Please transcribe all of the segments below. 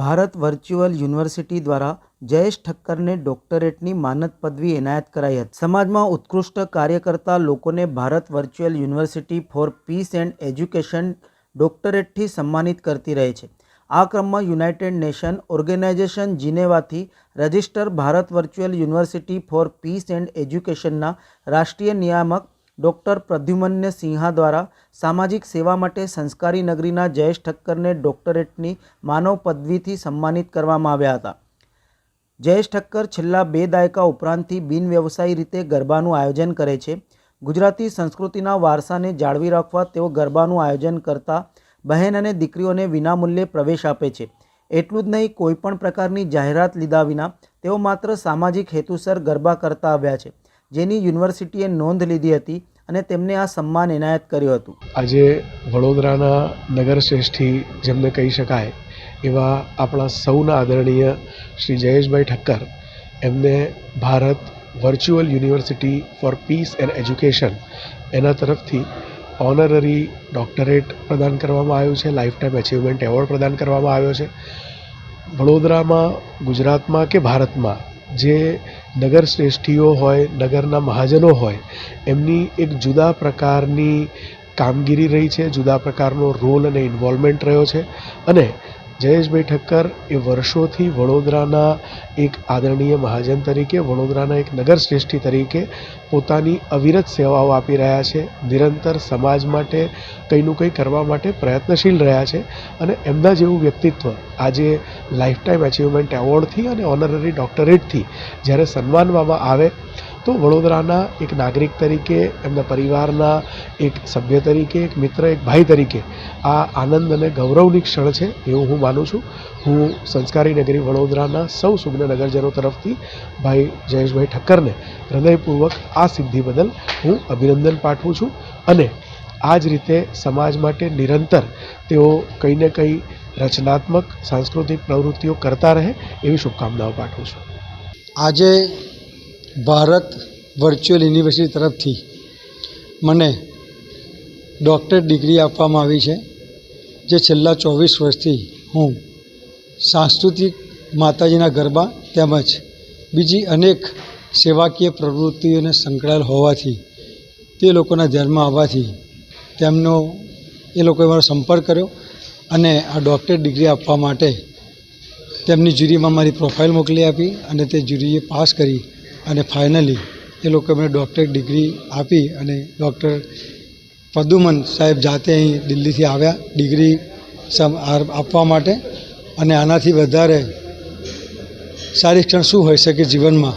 Bharat virtual university દ્વારા જયેશ ઠક્કરને ડોક્ટરેટની માનદ પદવી એનાયત કરાઈ હતી. સમાજમાં ઉત્કૃષ્ટ કાર્ય કરતા લોકોને Bharat Virtual University for Peace and Education ડોક્ટરેટથી સન્માનિત કરતી રહે છે. આ ક્રમમાં United nation Organization જીનેવાથી register Bharat Virtual University for Peace and એજ્યુકેશનના રાષ્ટ્રીય નિયામક ડૉક્ટર પ્રદ્યુમન્ય સિંહા દ્વારા સામાજિક સેવા માટે સંસ્કારી નગરીના જયેશ ઠક્કરને ડોક્ટરેટની માનવ પદવીથી સન્માનિત કરવામાં આવ્યા હતા. જયેશ ઠક્કર છેલ્લા બે દાયકા ઉપરાંતથી બિનવ્યવસાયી રીતે ગરબાનું આયોજન કરે છે. ગુજરાતી સંસ્કૃતિના વારસાને જાળવી રાખવા તેઓ ગરબાનું આયોજન કરતા બહેન અને દીકરીઓને વિનામૂલ્યે પ્રવેશ આપે છે. એટલું જ નહીં કોઈપણ પ્રકારની જાહેરાત લીધા વિના તેઓ માત્ર સામાજિક હેતુસર ગરબા કરતા આવ્યા છે, જેની યુનિવર્સિટીએ નોંધ લીધી હતી અને તેમને આ સન્માન એનાયત કર્યું હતું. આજે વડોદરાના નગરશ્રેષ્ઠી જેમને કહી શકાય, એવા આપણા સૌના આદરણીય શ્રી જયેશભાઈ ઠક્કર, એમને Bharat Virtual University for Peace and Education એના તરફથી ઓનરરી ડોક્ટરેટ પ્રદાન કરવામાં આવ્યું છે લાઈફ ટાઈમ અચીવમેન્ટ એવોર્ડ પ્રદાન કરવામાં આવ્યો છે. વડોદરામાં, ગુજરાતમાં કે ભારતમાં જે નગર શ્રેષ્ઠીઓ હોય નગરના મહાજનો હોય, એમની એક જુદા પ્રકારની કામગીરી રહી છે, જુદા પ્રકારનો રોલ અને ઇન્વોલ્વમેન્ટ રહ્યો છે. અને જયેશભાઈ ઠક્કર એ વર્ષોથી વડોદરાના એક આદરણીય મહાજન તરીકે, વડોદરાના એક નગર શ્રેષ્ઠી તરીકે પોતાની અવિરત સેવાઓ આપી રહ્યા છે, નિરંતર સમાજ માટે કંઈનું કંઈ કરવા માટે પ્રયત્નશીલ રહ્યા છે અને એમના જેવું વ્યક્તિત્વ આજે લાઈફ ટાઈમ અચિવમેન્ટ એવોર્ડથી અને ઓનરરી ડોક્ટરેટથી જ્યારે સન્માનવામાં આવે તો વડોદરાના એક નાગરિક તરીકે, એમના પરિવારના એક સભ્ય તરીકે, એક મિત્ર, એક ભાઈ તરીકે આ આનંદ અને ગૌરવની ક્ષણ છે એવું હું માનું છું. હું સંસ્કારી નગરી વડોદરાના સૌ સુગ્ન નગરજનો તરફથી ભાઈ જયેશભાઈ ઠક્કરને હૃદયપૂર્વક આ સિદ્ધિ બદલ હું અભિનંદન પાઠવું છું અને આ જ રીતે સમાજ માટે નિરંતર તેઓ કંઈ ને કંઈ રચનાત્મક, સાંસ્કૃતિક પ્રવૃત્તિઓ કરતા રહે એવી શુભકામનાઓ પાઠવું છું. આજે ભારત વર્ચ્યુઅલ યુનિવર્સિટી તરફથી મને ડૉક્ટર ડિગ્રી આપવામાં આવી છે, જે છેલ્લા ચોવીસ વર્ષથી હું સાંસ્કૃતિક માતાજીના ગરબા તેમજ બીજી અનેક સેવાકીય પ્રવૃત્તિઓને સંકળાયેલ હોવાથી, તે લોકોના ધ્યાનમાં આવવાથી તેમનો, એ લોકોએ મારો સંપર્ક કર્યો અને આ ડૉક્ટર ડિગ્રી આપવા માટે તેમની જ્યુરીમાં મારી પ્રોફાઇલ મોકલી આપી અને તે જ્યુરીએ પાસ કરી. અને ફાઇનલી એ લોકોએ મને ડૉક્ટર ડિગ્રી આપી અને ડૉક્ટર પદુમન સાહેબ જાતે અહીં દિલ્હીથી આવ્યા ડિગ્રી સમ આપવા માટે અને આનાથી વધારે સારી ક્ષણ શું હોઈ શકે જીવનમાં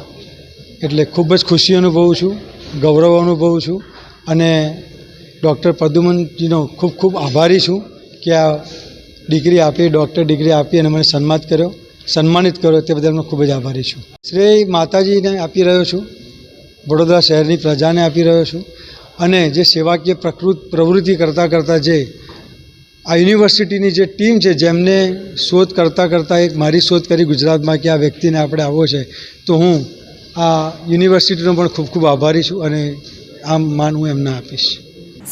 એટલે ખૂબ જ ખુશી અનુભવું છું, ગૌરવ અનુભવું છું અને ડૉક્ટર પદુમનજીનો ખૂબ ખૂબ આભારી છું કે આ ડિગ્રી આપી ડૉક્ટર ડિગ્રી આપી અને મને સન્માનિત કર્યો. સન્માનિત કર્યો તે બદલ હું ખૂબ જ આભારી છું. શ્રેય માતાજીને આપી રહ્યો છું. વડોદરા શહેરની પ્રજાને આપી રહ્યો છું. અને જે સેવાકીય પ્રકૃત પ્રવૃત્તિ કરતાં કરતાં જે આ યુનિવર્સિટીની જે ટીમ છે, જેમને શોધ કરતાં કરતાં એક મારી શોધ કરી ગુજરાતમાં કે આ વ્યક્તિને આપણે આવો છે, તો હું આ યુનિવર્સિટીનો પણ ખૂબ ખૂબ આભારી છું અને આમ માન હું એમને આપીશ.